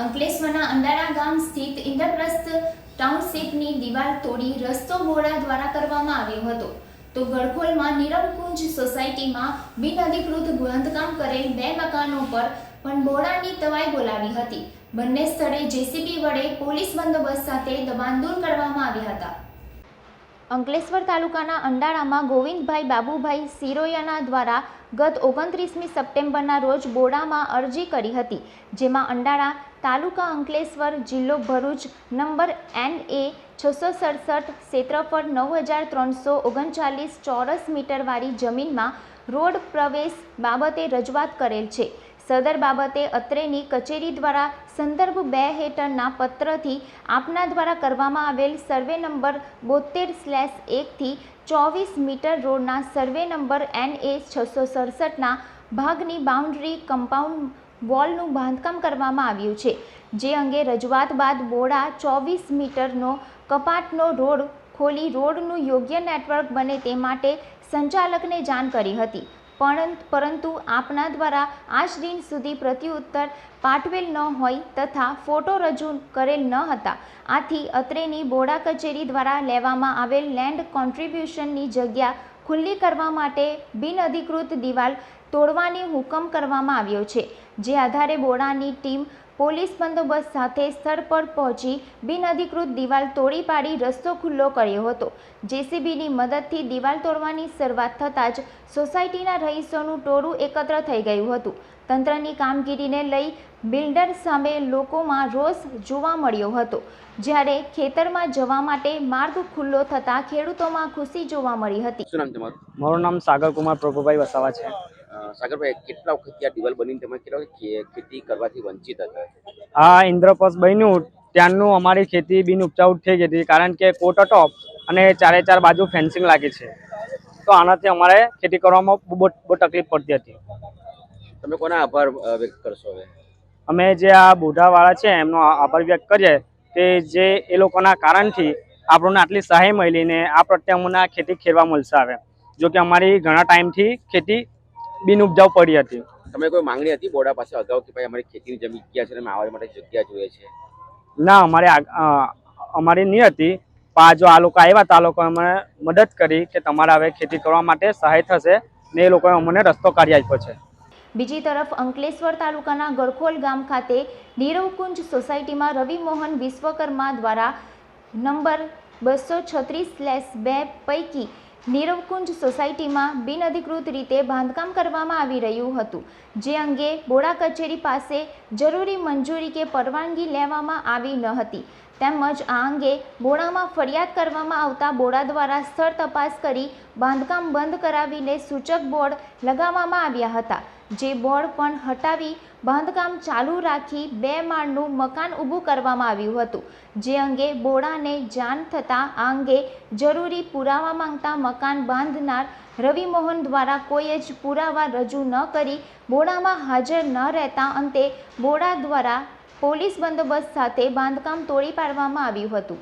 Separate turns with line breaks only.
અંકલેશ્વરના અંડારા ગામ સ્થિત ઇન્દ્રપ્રસ્થ ટાઉનશીપની દિવાલ તોડી રસ્તો બોરા દ્વારા કરવામાં આવ્યો હતો. તો ગળખોલમાં નિરમકુંજ સોસાયટીમાં બિન અધિકૃત બાંધકામ કરેલ બે મકાનો પર પણ બોળાની તવાઈ બોલાવી હતી. બંને સ્થળે જેસીબી વડે પોલીસ બંદોબસ્ત સાથે દબાણ દૂર કરવામાં આવ્યા હતા. અંકલેશ્વર તાલુકાના અંડાળામાં ગોવિંદભાઈ બાબુભાઈ સિરોયાના દ્વારા ગત ઓગણત્રીસમી સપ્ટેમ્બરના રોજ બોડામાં અરજી કરી હતી, જેમાં અંડાળા તાલુકા અંકલેશ્વર જિલ્લો ભરૂચ નંબર એન એ છસો સડસઠ ક્ષેત્રફળ નવ હજાર ત્રણસો ઓગણચાલીસ ચોરસ મીટરવાળી જમીનમાં રોડ પ્રવેશ બાબતે રજૂઆત કરેલ છે. સદર બાબતે અત્રેની કચેરી દ્વારા સંદર્ભ બે હેઠળના પત્રથી આપના દ્વારા કરવામાં આવેલ સર્વે નંબર બોતેર સ્લેશ એકથી ચોવીસ મીટર રોડના સર્વે નંબર એન એ છસો સડસઠના ભાગની બાઉન્ડ્રી કમ્પાઉન્ડ વોલનું બાંધકામ કરવામાં આવ્યું છે, જે અંગે રજૂઆત બાદ બોડા ચોવીસ મીટરનો કપાટનો રોડ ખોલી રોડનું યોગ્ય નેટવર્ક બને તે માટે સંચાલકને જાણ કરી હતી. પણ પરંતુ આપના દ્વારા આજ દિન સુધી પ્રત્યુત્તર પાઠવેલ ન હોય તથા ફોટો રજૂ કરેલ ન હતા. આથી અત્રેની બોડા કચેરી દ્વારા લેવામાં આવેલ લેન્ડ કોન્ટ્રીબ્યુશનની જગ્યા ખુલ્લી કરવા માટે બિનઅધિકૃત દિવાલ તોડવાની હુકમ કરવામાં આવ્યો છે. જે આધારે બોડાની ટીમ પોલીસ બંદોબસ્ત સાથે સ્થળ પર પહોંચી બિનઅધિકૃત દિવાલ તોડી પાડી રસ્તો ખુલ્લો કર્યો હતો. જેસીબીની મદદથી દિવાલ તોડવાની શરૂઆત થતાં જ સોસાયટીના રહીશોનું ટોળું એકત્ર થઈ ગયું હતું. તંત્રની કામગીરીને લઈ બિલ્ડર સામે લોકોમાં રોષ જોવા મળ્યો હતો. જ્યારે ખેતરમાં જવા માટે માર્ગ ખુલ્લો થતાં ખેડૂતોમાં ખુશી જોવા મળી હતી.
મારું નામ સાગર કુમાર પ્રભુભાઈ વસાવા છે.
સાગરભાઈ કેટલા વખત આ દિવાલ બનીને તમે કેટલા ખેતી કરવાથી વંચિત હતા?
આ ઇન્દ્રપસ બન્યું ત્યાંનું અમારી ખેતી બિન ઉપજાઉ થઈ ગઈ હતી કારણ કે કોટ ટોપ અને ચારે ચાર બાજુ ફેન્સિંગ લાગી છે. તો આનાથી અમારે ખેતી કરવામાં બહુ બહુ તકલીફ પડતી હતી.
તમે કોના આભાર વ્યક્ત કરશો હવે?
અમે જે આ બુઢાવાળા છે એમનો આભાર વ્યક્ત કરીએ કે જે એ લોકોના કારણથી આપણને આટલી સહાય મળીને આ પ્રત્યે અમને ખેતી ખેડવા મળશે આવે. જો કે અમારી ઘણા ટાઈમથી ખેતી બિન ઉપજાઉ પડી હતી.
તમે કોઈ માંગણી હતી બોડા પાસે અગાઉ કે ભાઈ અમારી ખેતીની જમીન જગ્યા છે અને અમે આવવા માટે જગ્યા જોઈએ છે?
ના અમારે અમારી નહીં હતી. પણ આ જો આ લોકો આવ્યા તો આ લોકોએ અમને મદદ કરી કે તમારે હવે ખેતી કરવા માટે સહાય થશે ને એ લોકોએ અમને રસ્તો કાઢી આપ્યો છે.
બીજી તરફ અંકલેશ્વર તાલુકાના ગળખોલ ગામ ખાતે નીરવકુંજ સોસાયટીમાં રવિમોહન વિશ્વકર્મા દ્વારા નંબર બસો છત્રીસ સ્લેશ બે પૈકી નીરવકુંજ સોસાયટીમાં બિનઅધિકૃત રીતે બાંધકામ કરવામાં આવી રહ્યું હતું, જે અંગે બોડા કચેરી પાસે જરૂરી મંજૂરી કે પરવાનગી લેવામાં આવી ન હતી. તેમજ આ અંગે બોડામાં ફરિયાદ કરવામાં આવતા બોડા દ્વારા સ્થળ તપાસ કરી બાંધકામ બંધ કરાવીને સૂચક બોર્ડ લગાવવામાં આવ્યા હતા. જે બોર્ડ પણ હટાવી બાંધકામ ચાલુ રાખી બે માળનું મકાન ઊભું કરવામાં આવ્યું હતું. જે અંગે બોડાને જાણ થતાં આ અંગે જરૂરી પુરાવા માંગતા મકાન બાંધનાર રવિમોહન દ્વારા કોઈ જ પુરાવા રજૂ ન કરી બોડામાં હાજર ન રહેતા અંતે બોડા દ્વારા પોલીસ બંદોબસ્ત સાથે બાંધકામ તોડી પાડવામાં આવ્યું હતું.